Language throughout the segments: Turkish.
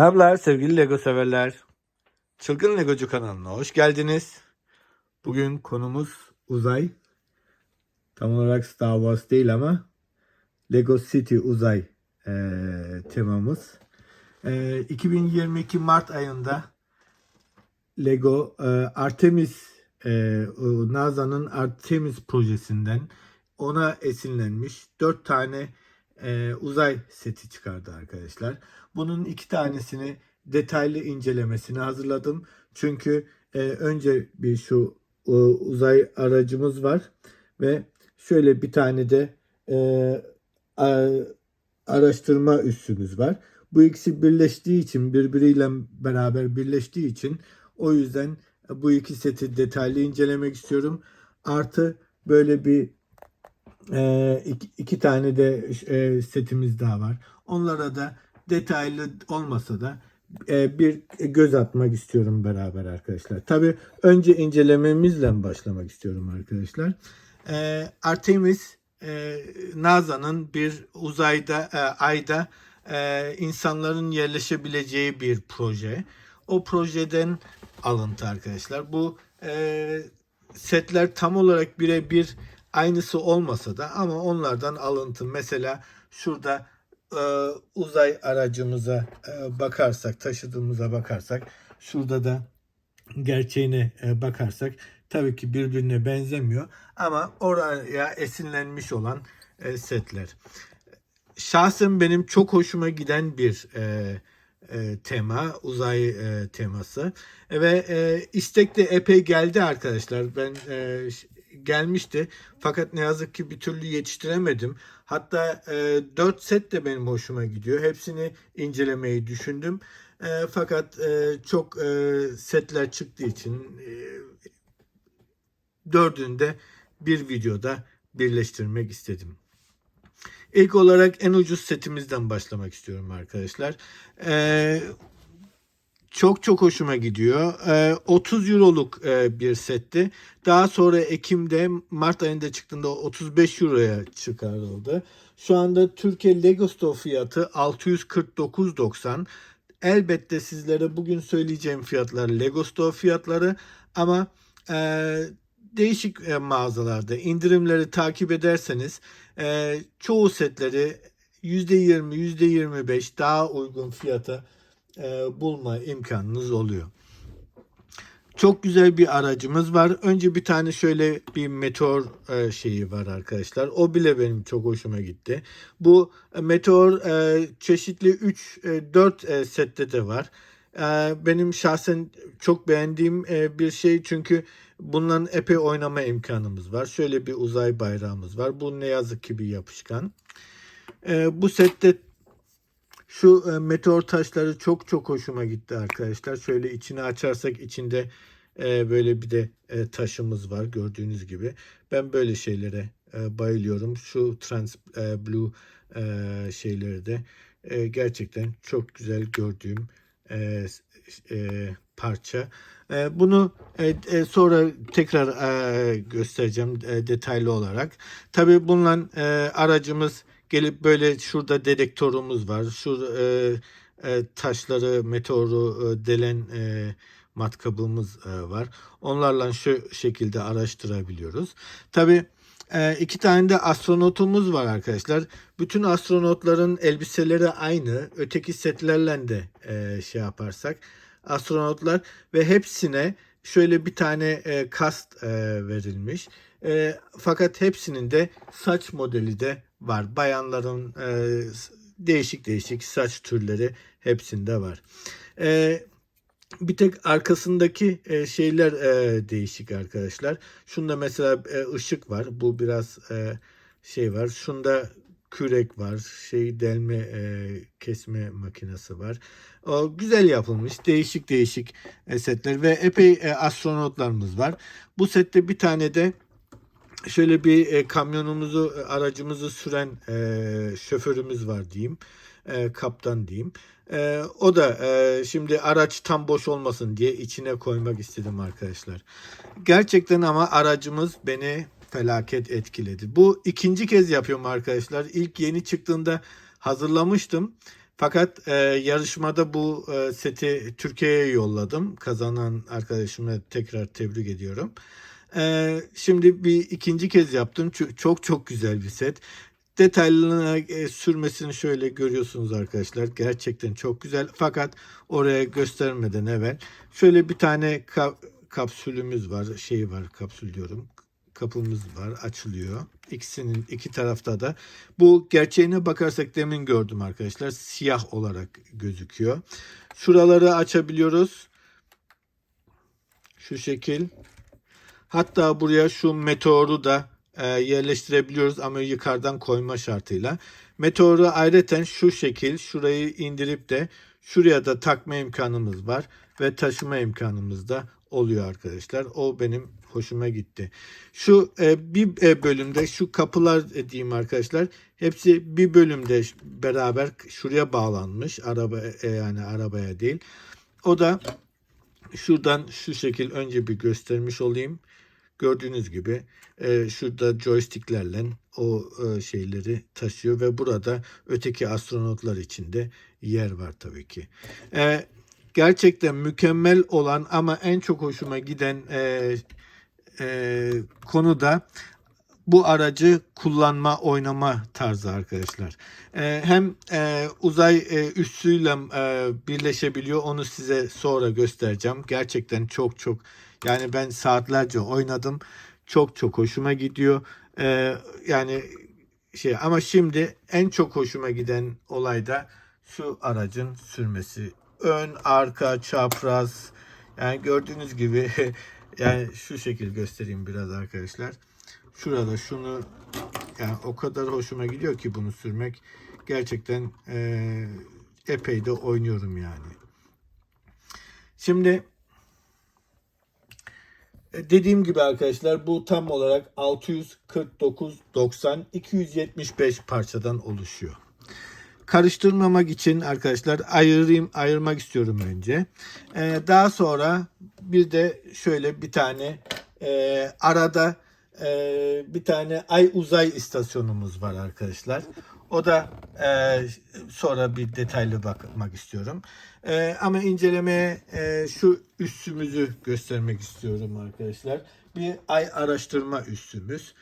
Merhabalar sevgili Lego severler. Çılgın Legocu kanalına hoş geldiniz. Bugün konumuz uzay. Tam olarak Star Wars değil ama Lego City uzay eee, temamız. Eee, 2022 Mart ayında Lego eee, Artemis o NASA'nın Artemis projesinden ona esinlenmiş 4 tane eee, uzay seti çıkardı arkadaşlar. Bunun iki tanesini detaylı incelemesini hazırladım. Çünkü e, önce bir şu e, uzay aracımız var ve şöyle bir tane de e, a- araştırma üssümüz var. Bu ikisi birleştiği için birbiriyle beraber birleştiği için o yüzden bu iki seti detaylı incelemek istiyorum. Artı böyle bir e, iki, iki tane de e, setimiz daha var. Onlara da detaylı olmasa da e, bir göz atmak istiyorum beraber arkadaşlar. Tabi önce incelememizle başlamak istiyorum arkadaşlar. E, Artemis e, NASA'nın bir uzayda ayda insanların yerleşebileceği bir proje. O projeden alıntı arkadaşlar. Bu setler tam olarak birebir aynısı olmasa da ama onlardan alıntı. Mesela şurada e, uzay aracımıza e, bakarsak, taşıdığımıza bakarsak, şurada da gerçeğine e, bakarsak tabii ki birbirine benzemiyor ama oraya esinlenmiş olan e, setler. Şahsen benim çok hoşuma giden bir e, e, tema, uzay e, teması ve e, istek de epey geldi arkadaşlar. Ben e, gelmişti fakat ne yazık ki bir türlü yetiştiremedim. Hatta e, 4 set de benim hoşuma gidiyor. Hepsini incelemeyi düşündüm. E, fakat e, çok e, setler çıktığı için e, dördünü de bir videoda birleştirmek istedim. İlk olarak en ucuz setimizden başlamak istiyorum arkadaşlar. Ee, çok çok hoşuma gidiyor. Ee, 30 euroluk e, bir setti. Daha sonra Ekim'de Mart ayında çıktığında 35 euroya çıkarıldı. Şu anda Türkiye Lego Store fiyatı 649.90. Elbette sizlere bugün söyleyeceğim fiyatlar Lego Store fiyatları ama e, değişik e, mağazalarda indirimleri takip ederseniz e, çoğu setleri %20, %25 daha uygun fiyata e, bulma imkanınız oluyor. Çok güzel bir aracımız var. Önce bir tane şöyle bir meteor e, şeyi var arkadaşlar. O bile benim çok hoşuma gitti. Bu e, meteor e, çeşitli 3 4 sette de var. E, benim şahsen çok beğendiğim e, bir şey çünkü bundan epey oynama imkanımız var. Şöyle bir uzay bayrağımız var. Bu ne yazık ki bir yapışkan. E, bu sette şu e, meteor taşları çok çok hoşuma gitti arkadaşlar. Şöyle içini açarsak içinde e, böyle bir de e, taşımız var gördüğünüz gibi. Ben böyle şeylere e, bayılıyorum. Şu trans e, blue e, şeyleri de e, gerçekten çok güzel gördüğüm e, e, parça. E, bunu e, e, sonra tekrar e, göstereceğim e, detaylı olarak. Tabii bununla e, aracımız gelip böyle şurada dedektörümüz var. Şu e, e, taşları, meteoru e, delen e, matkabımız e, var. Onlarla şu şekilde araştırabiliyoruz. Tabii e, iki tane de astronotumuz var arkadaşlar. Bütün astronotların elbiseleri aynı. Öteki setlerle de e, şey yaparsak astronotlar ve hepsine şöyle bir tane e, kast e, verilmiş. E, fakat hepsinin de saç modeli de var. Bayanların e, değişik değişik saç türleri hepsinde var. E, bir tek arkasındaki e, şeyler e, değişik arkadaşlar. Şunda mesela e, ışık var. Bu biraz e, şey var. Şunda kürek var. Şey delme e, kesme makinesi var. O güzel yapılmış. Değişik değişik e, setler ve epey e, astronotlarımız var. Bu sette bir tane de şöyle bir e, kamyonumuzu e, aracımızı süren e, şoförümüz var diyeyim. E, kaptan diyeyim. E, o da e, şimdi araç tam boş olmasın diye içine koymak istedim arkadaşlar. Gerçekten ama aracımız beni felaket etkiledi. Bu ikinci kez yapıyorum arkadaşlar. İlk yeni çıktığında hazırlamıştım. Fakat e, yarışmada bu e, seti Türkiye'ye yolladım. Kazanan arkadaşımı tekrar tebrik ediyorum. E, şimdi bir ikinci kez yaptım. Çok çok güzel bir set. Detaylarına e, sürmesini şöyle görüyorsunuz arkadaşlar. Gerçekten çok güzel. Fakat oraya göstermeden evvel şöyle bir tane ka- kapsülümüz var. Şey var kapsül diyorum. Kapımız var açılıyor. İkisinin iki tarafta da. Bu gerçeğine bakarsak demin gördüm arkadaşlar. Siyah olarak gözüküyor. Şuraları açabiliyoruz. Şu şekil. Hatta buraya şu meteoru da e, yerleştirebiliyoruz ama yukarıdan koyma şartıyla. Meteoru ayrıca şu şekil şurayı indirip de şuraya da takma imkanımız var ve taşıma imkanımız da oluyor arkadaşlar. O benim hoşuma gitti. Şu e, bir e, bölümde şu kapılar diyeyim arkadaşlar. Hepsi bir bölümde beraber şuraya bağlanmış. Araba e, yani arabaya değil. O da şuradan şu şekil önce bir göstermiş olayım. Gördüğünüz gibi e, şurada joysticklerle o e, şeyleri taşıyor ve burada öteki astronotlar için de yer var tabii ki. E, gerçekten mükemmel olan ama en çok hoşuma giden e, e, konu da bu aracı kullanma, oynama tarzı arkadaşlar. E, hem e, uzay e, üssüyle e, birleşebiliyor. Onu size sonra göstereceğim. Gerçekten çok çok yani ben saatlerce oynadım. Çok çok hoşuma gidiyor. E, yani şey ama şimdi en çok hoşuma giden olay da şu aracın sürmesi. Ön, arka, çapraz. Yani gördüğünüz gibi yani şu şekil göstereyim biraz arkadaşlar. Şurada şunu yani o kadar hoşuma gidiyor ki bunu sürmek. Gerçekten eee, epey de oynuyorum yani. Şimdi e, dediğim gibi arkadaşlar bu tam olarak 649 90 275 parçadan oluşuyor. Karıştırmamak için arkadaşlar ayırayım ayırmak istiyorum önce. Ee, daha sonra bir de şöyle bir tane e, arada e, bir tane ay uzay istasyonumuz var arkadaşlar. O da e, sonra bir detaylı bakmak istiyorum. E, ama incelemeye e, şu üssümüzü göstermek istiyorum arkadaşlar. Bir ay araştırma üssümüz.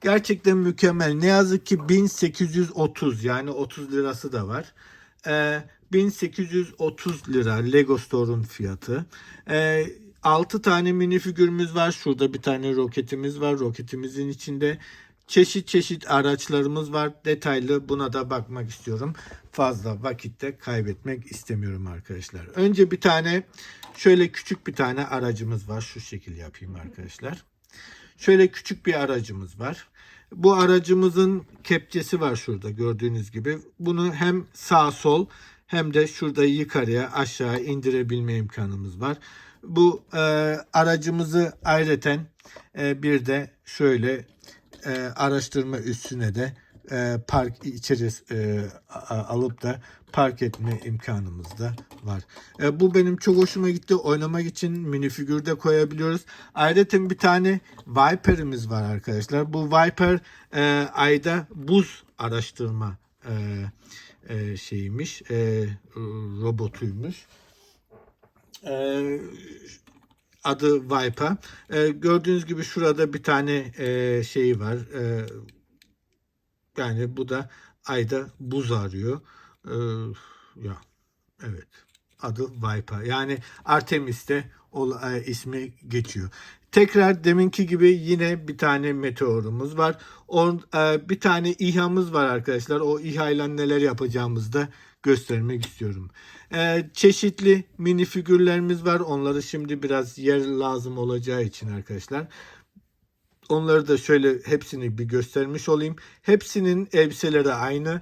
Gerçekten mükemmel. Ne yazık ki 1830 yani 30 lirası da var. Ee, 1830 lira Lego Store'un fiyatı. Ee, 6 tane minifigürümüz var. Şurada bir tane roketimiz var. Roketimizin içinde çeşit çeşit araçlarımız var. Detaylı buna da bakmak istiyorum. Fazla vakitte kaybetmek istemiyorum arkadaşlar. Önce bir tane şöyle küçük bir tane aracımız var. Şu şekil yapayım arkadaşlar. Şöyle küçük bir aracımız var. Bu aracımızın kepçesi var şurada gördüğünüz gibi. Bunu hem sağ sol hem de şurada yukarıya aşağı indirebilme imkanımız var. Bu e, aracımızı ayrıca e, bir de şöyle e, araştırma üstüne de e, park içeri e, alıp da park etme imkanımız da var. E, bu benim çok hoşuma gitti. Oynamak için minifigür de koyabiliyoruz. Ayrıca bir tane Viper'imiz var arkadaşlar. Bu Viper e, ayda buz araştırma e, e, şeymiş, e, robotuymuş. E, adı Viper. E, gördüğünüz gibi şurada bir tane e, şey var. E, yani bu da ayda buz arıyor. E, ya evet. Adı Viper. Yani Artemis'te o e, ismi geçiyor. Tekrar deminki gibi yine bir tane meteorumuz var. On, e, bir tane İHA'mız var arkadaşlar. O İHA ile neler yapacağımızı da göstermek istiyorum. E, çeşitli mini figürlerimiz var. Onları şimdi biraz yer lazım olacağı için arkadaşlar. Onları da şöyle hepsini bir göstermiş olayım. Hepsinin elbiseleri aynı.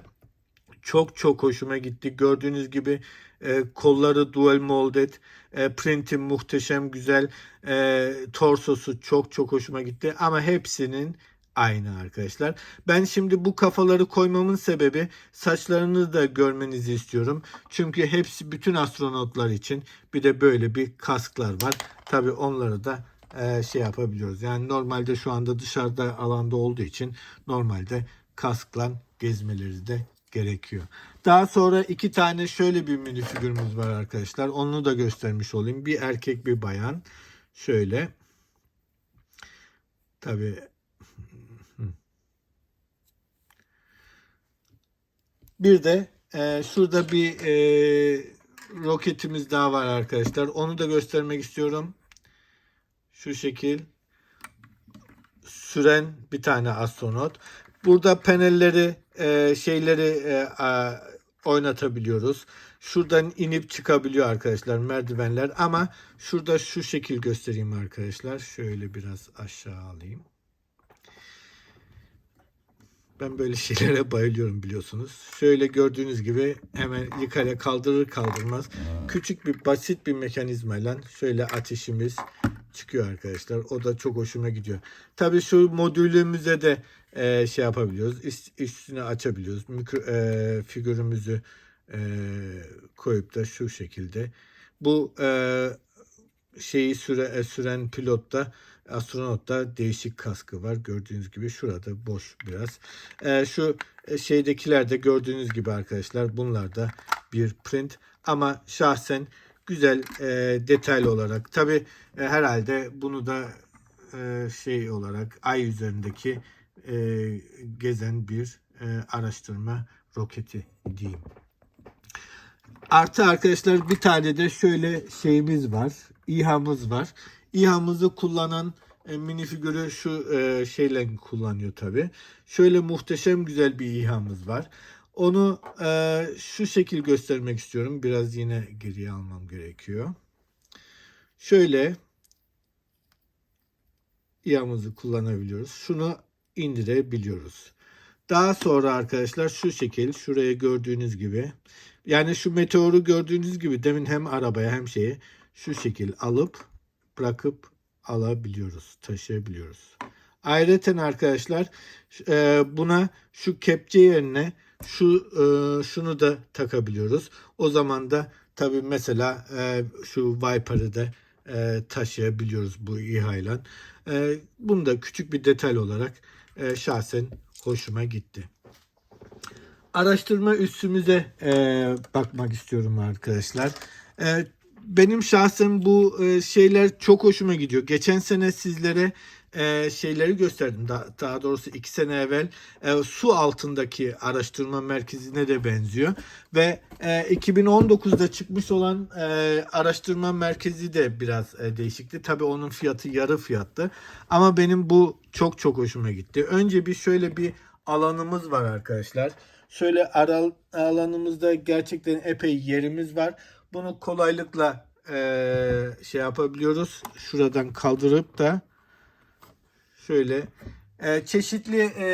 Çok çok hoşuma gitti. Gördüğünüz gibi e, kolları dual molded. E, printi muhteşem güzel. E, torsosu çok çok hoşuma gitti. Ama hepsinin aynı arkadaşlar. Ben şimdi bu kafaları koymamın sebebi saçlarını da görmenizi istiyorum. Çünkü hepsi bütün astronotlar için bir de böyle bir kasklar var. Tabi onları da e, şey yapabiliyoruz. Yani normalde şu anda dışarıda alanda olduğu için normalde kaskla gezmeleri de gerekiyor. Daha sonra iki tane şöyle bir minifigürümüz var arkadaşlar. Onu da göstermiş olayım. Bir erkek bir bayan. Şöyle. Tabii Bir de e, şurada bir e, roketimiz daha var arkadaşlar. Onu da göstermek istiyorum. Şu şekil süren bir tane astronot. Burada panelleri e, şeyleri e, a, oynatabiliyoruz. Şuradan inip çıkabiliyor arkadaşlar merdivenler ama şurada şu şekil göstereyim arkadaşlar. Şöyle biraz aşağı alayım. Ben böyle şeylere bayılıyorum biliyorsunuz. Şöyle gördüğünüz gibi hemen yukarıya kaldırır kaldırmaz küçük bir basit bir mekanizmayla şöyle ateşimiz çıkıyor arkadaşlar. O da çok hoşuma gidiyor. Tabii şu modülümüze de e, şey yapabiliyoruz. Üst- Üstüne açabiliyoruz. Mikro, e, figürümüzü e, koyup da şu şekilde. Bu e, şeyi süre, e, süren pilotta astronotta değişik kaskı var. Gördüğünüz gibi şurada boş biraz. E, şu e, şeydekiler de gördüğünüz gibi arkadaşlar bunlar da bir print ama şahsen güzel e, detaylı olarak tabi e, herhalde bunu da e, şey olarak ay üzerindeki e, gezen bir e, araştırma roketi diyeyim. Artı arkadaşlar bir tane de şöyle şeyimiz var. İHA'mız var. İHA'mızı kullanan e, minifigürü şu e, şeyle kullanıyor tabi. Şöyle muhteşem güzel bir İHA'mız var. Onu e, şu şekil göstermek istiyorum. Biraz yine geriye almam gerekiyor. Şöyle İHA'mızı kullanabiliyoruz. Şunu indirebiliyoruz. Daha sonra arkadaşlar şu şekil şuraya gördüğünüz gibi yani şu meteoru gördüğünüz gibi demin hem arabaya hem şeye şu şekil alıp bırakıp alabiliyoruz, taşıyabiliyoruz. Ayrıca arkadaşlar e, buna şu kepçe yerine şu e, şunu da takabiliyoruz. O zaman da tabii mesela e, şu Viper'ı da taşıyabiliyoruz bu İHA'yla. E, bunu da küçük bir detay olarak şahsen hoşuma gitti. Araştırma üssümüze e, bakmak istiyorum arkadaşlar. Benim şahsen bu e, şeyler çok hoşuma gidiyor. Geçen sene sizlere e, şeyleri gösterdim. Daha, doğrusu iki sene evvel e, su altındaki araştırma merkezine de benziyor. Ve e, 2019'da çıkmış olan araştırma merkezi de biraz değişikti. Tabii onun fiyatı yarı fiyattı. Ama benim bu çok çok hoşuma gitti. Önce bir şöyle bir alanımız var arkadaşlar. Şöyle aral, alanımızda gerçekten epey yerimiz var. Bunu kolaylıkla e, şey yapabiliyoruz. Şuradan kaldırıp da şöyle e, çeşitli e,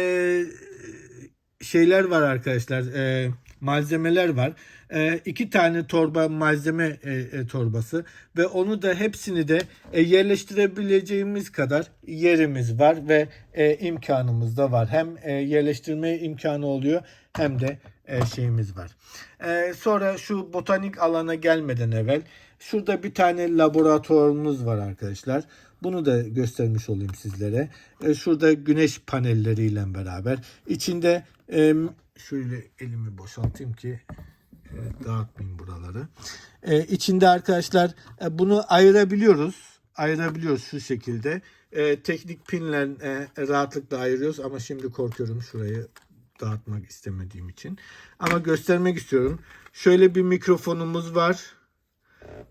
şeyler var arkadaşlar. E, malzemeler var. E, iki tane torba malzeme e, e, torbası ve onu da hepsini de e, yerleştirebileceğimiz kadar yerimiz var ve e, imkanımız da var. Hem e, yerleştirme imkanı oluyor hem de şeyimiz var. E, sonra şu botanik alana gelmeden evvel şurada bir tane laboratuvarımız var arkadaşlar. Bunu da göstermiş olayım sizlere. E, şurada güneş panelleriyle beraber. İçinde e, şöyle elimi boşaltayım ki e, dağıtmayayım buraları. E, içinde arkadaşlar e, bunu ayırabiliyoruz. Ayırabiliyoruz şu şekilde. E, teknik pinle e, rahatlıkla ayırıyoruz ama şimdi korkuyorum şurayı dağıtmak istemediğim için. Ama göstermek istiyorum. Şöyle bir mikrofonumuz var.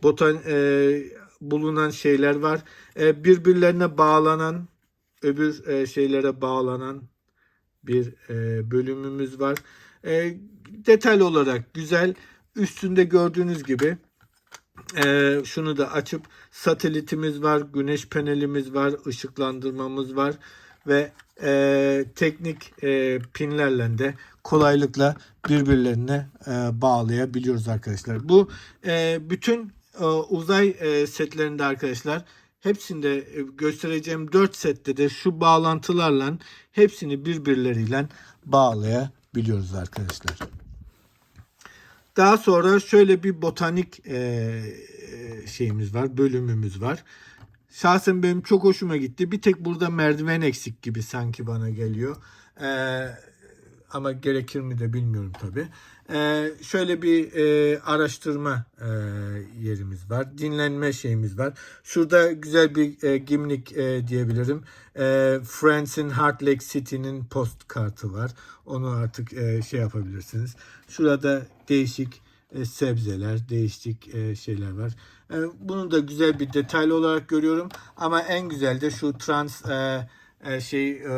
Botan e, bulunan şeyler var. E, birbirlerine bağlanan öbür e, şeylere bağlanan bir e, bölümümüz var. E, detaylı olarak güzel. Üstünde gördüğünüz gibi e, şunu da açıp satelitimiz var, güneş panelimiz var, ışıklandırmamız var ve e, teknik e, pinlerle de kolaylıkla birbirlerine e, bağlayabiliyoruz arkadaşlar. Bu e, bütün e, uzay e, setlerinde arkadaşlar hepsinde e, göstereceğim 4 sette de şu bağlantılarla hepsini birbirleriyle bağlayabiliyoruz arkadaşlar. Daha sonra şöyle bir botanik e, e, şeyimiz var, bölümümüz var. Şahsen benim çok hoşuma gitti. Bir tek burada merdiven eksik gibi sanki bana geliyor. Ee, ama gerekir mi de bilmiyorum tabi. şöyle bir e, araştırma e, yerimiz var. Dinlenme şeyimiz var. Şurada güzel bir e, gimlik e, diyebilirim. E, Friends'in Heart Lake City'nin post kartı var. Onu artık e, şey yapabilirsiniz. Şurada değişik e, sebzeler, değişik e, şeyler var. E, bunu da güzel bir detaylı olarak görüyorum. Ama en güzel de şu trans e, e, şey e,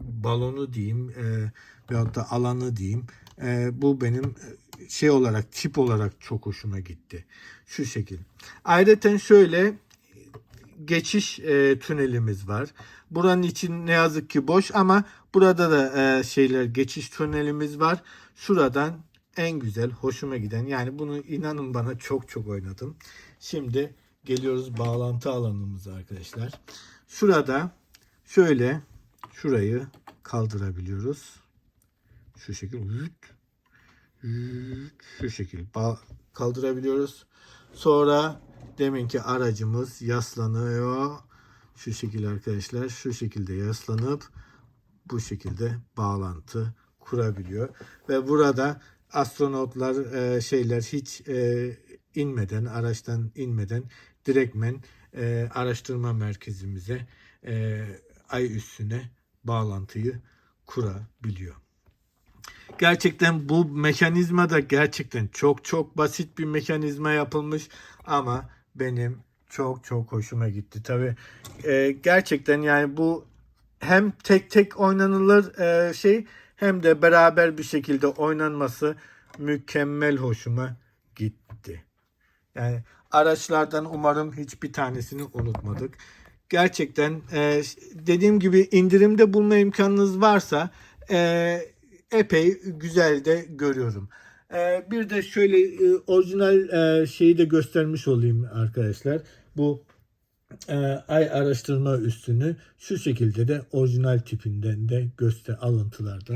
balonu diyeyim e, veyahut da alanı diyeyim. E, bu benim e, şey olarak tip olarak çok hoşuma gitti. Şu şekil. Ayrıca şöyle geçiş e, tünelimiz var. Buranın için ne yazık ki boş ama burada da e, şeyler geçiş tünelimiz var. Şuradan en güzel hoşuma giden yani bunu inanın bana çok çok oynadım. Şimdi geliyoruz bağlantı alanımıza arkadaşlar. Şurada şöyle şurayı kaldırabiliyoruz. Şu şekil şu şekil kaldırabiliyoruz. Sonra deminki aracımız yaslanıyor. Şu şekilde arkadaşlar şu şekilde yaslanıp bu şekilde bağlantı kurabiliyor. Ve burada astronotlar e, şeyler hiç e, inmeden araçtan inmeden direktmen e, araştırma merkezimize e, ay üstüne bağlantıyı kurabiliyor. Gerçekten bu mekanizma da gerçekten çok çok basit bir mekanizma yapılmış ama benim çok çok hoşuma gitti. Tabi gerçekten yani bu hem tek tek oynanılır e, şey hem de beraber bir şekilde oynanması mükemmel hoşuma gitti. Yani araçlardan umarım hiçbir tanesini unutmadık. Gerçekten e, dediğim gibi indirimde bulma imkanınız varsa e, epey güzel de görüyorum. E, bir de şöyle e, orijinal e, şeyi de göstermiş olayım arkadaşlar. Bu e, ay araştırma üstünü şu şekilde de orijinal tipinden de göster alıntılarda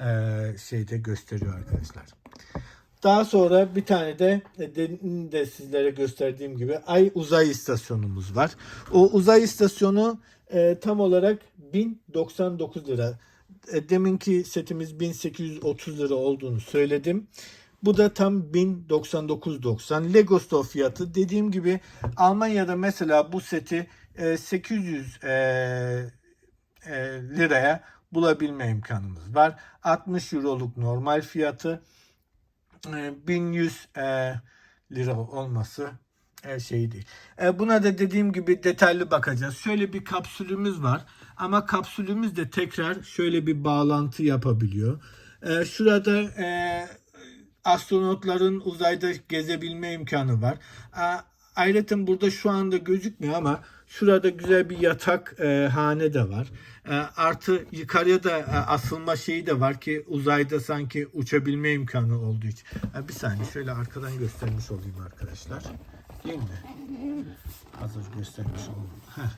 e, şeyde gösteriyor arkadaşlar. Daha sonra bir tane de e, demin de sizlere gösterdiğim gibi Ay Uzay İstasyonumuz var. O uzay istasyonu e, tam olarak 1099 lira. E, deminki setimiz 1830 lira olduğunu söyledim. Bu da tam 1099.90. Lego Store fiyatı. Dediğim gibi Almanya'da mesela bu seti e, 800 e, e, liraya bulabilme imkanımız var. 60 euroluk normal fiyatı. E, 1100 e, lira olması e, şey değil. E, buna da dediğim gibi detaylı bakacağız. Şöyle bir kapsülümüz var. Ama kapsülümüz de tekrar şöyle bir bağlantı yapabiliyor. E, şurada e, astronotların uzayda gezebilme imkanı var. Ayrıca burada şu anda gözükmüyor ama şurada güzel bir yatak e, hane de var. E, artı yukarıya da e, asılma şeyi de var ki uzayda sanki uçabilme imkanı olduğu için. E, bir saniye şöyle arkadan göstermiş olayım arkadaşlar. Değil mi? Hazır göstermiş olayım.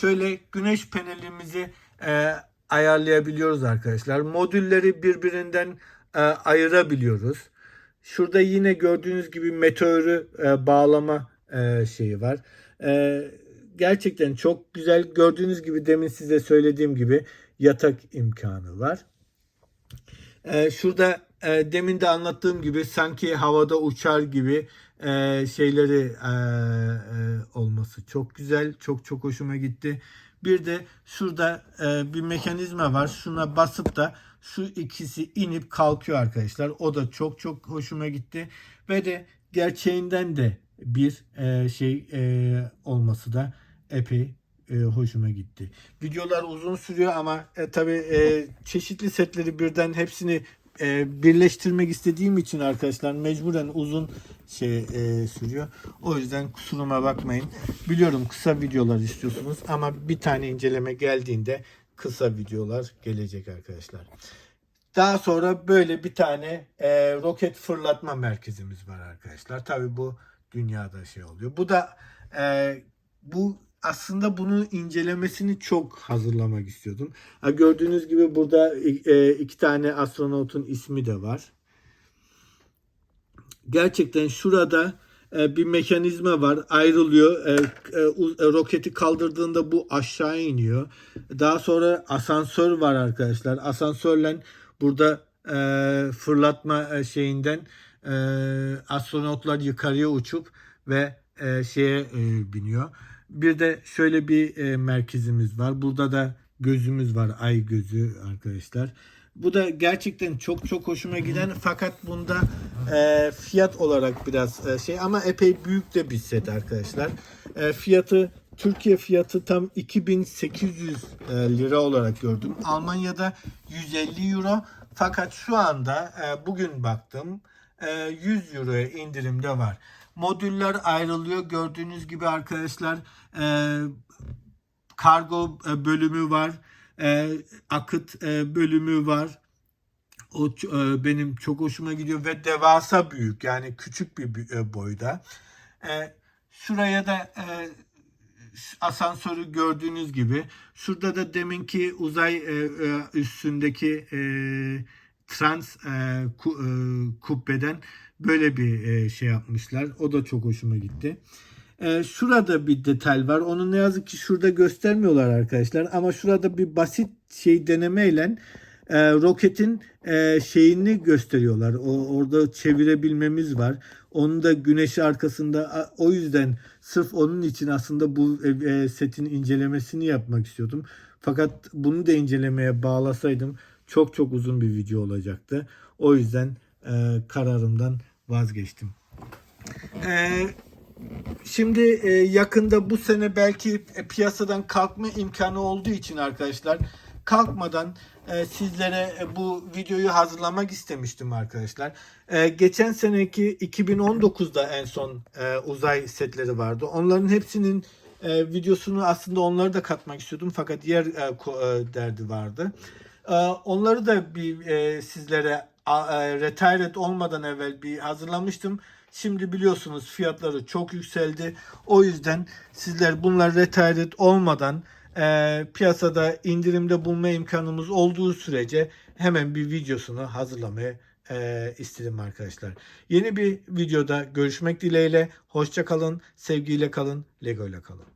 Şöyle güneş panelimizi e, ayarlayabiliyoruz arkadaşlar. Modülleri birbirinden e, ayırabiliyoruz. Şurada yine gördüğünüz gibi meteorü e, bağlama e, şeyi var. E, gerçekten çok güzel. Gördüğünüz gibi demin size söylediğim gibi yatak imkanı var. E, şurada e, demin de anlattığım gibi sanki havada uçar gibi e, şeyleri e, e, olması çok güzel. Çok çok hoşuma gitti. Bir de şurada e, bir mekanizma var. Şuna basıp da şu ikisi inip kalkıyor arkadaşlar. O da çok çok hoşuma gitti. Ve de gerçeğinden de bir e, şey e, olması da epey e, hoşuma gitti. Videolar uzun sürüyor ama e, tabii e, çeşitli setleri birden hepsini e, birleştirmek istediğim için arkadaşlar mecburen uzun şey e, sürüyor. O yüzden kusuruma bakmayın. Biliyorum kısa videolar istiyorsunuz ama bir tane inceleme geldiğinde kısa videolar gelecek arkadaşlar. Daha sonra böyle bir tane e, roket fırlatma merkezimiz var arkadaşlar. Tabi bu dünyada şey oluyor. Bu da e, bu aslında bunu incelemesini çok hazırlamak istiyordum. Ha, gördüğünüz gibi burada e, iki tane astronotun ismi de var. Gerçekten şurada e, bir mekanizma var. Ayrılıyor. E, roketi kaldırdığında bu aşağı iniyor. Daha sonra asansör var arkadaşlar. Asansörle burada fırlatma şeyinden astronotlar yukarıya uçup ve şeye biniyor. Bir de şöyle bir e, merkezimiz var. Burada da gözümüz var. Ay gözü arkadaşlar. Bu da gerçekten çok çok hoşuma giden fakat bunda e, fiyat olarak biraz e, şey ama epey büyük de bir set arkadaşlar. E, fiyatı Türkiye fiyatı tam 2800 e, lira olarak gördüm. Almanya'da 150 euro fakat şu anda e, bugün baktım e, 100 euroya indirimde var. Modüller ayrılıyor gördüğünüz gibi arkadaşlar. E, kargo e, bölümü var. E, akıt e, bölümü var. O e, benim çok hoşuma gidiyor ve devasa büyük yani küçük bir e, boyda. E, şuraya da e, asansörü gördüğünüz gibi. Şurada da deminki uzay e, e, üstündeki e, trans e, ku- e, kubbeden böyle bir e, şey yapmışlar. O da çok hoşuma gitti. E, şurada bir detay var. Onu ne yazık ki şurada göstermiyorlar arkadaşlar. Ama şurada bir basit şey denemeyle e, roketin e, şeyini gösteriyorlar. O orada çevirebilmemiz var. Onu da güneş arkasında o yüzden sırf onun için aslında bu e, e, setin incelemesini yapmak istiyordum. Fakat bunu da incelemeye bağlasaydım çok çok uzun bir video olacaktı. O yüzden e, kararımdan vazgeçtim. E, Şimdi e, yakında bu sene belki e, piyasadan kalkma imkanı olduğu için arkadaşlar kalkmadan e, sizlere e, bu videoyu hazırlamak istemiştim arkadaşlar. E, geçen seneki 2019'da en son e, uzay setleri vardı. Onların hepsinin e, videosunu aslında onları da katmak istiyordum fakat yer e, e, derdi vardı. E, onları da bir e, sizlere e, retired olmadan evvel bir hazırlamıştım. Şimdi biliyorsunuz fiyatları çok yükseldi. O yüzden sizler bunlar retired olmadan e, piyasada indirimde bulma imkanımız olduğu sürece hemen bir videosunu hazırlamaya e, istedim arkadaşlar. Yeni bir videoda görüşmek dileğiyle. Hoşça kalın, sevgiyle kalın, Lego ile kalın.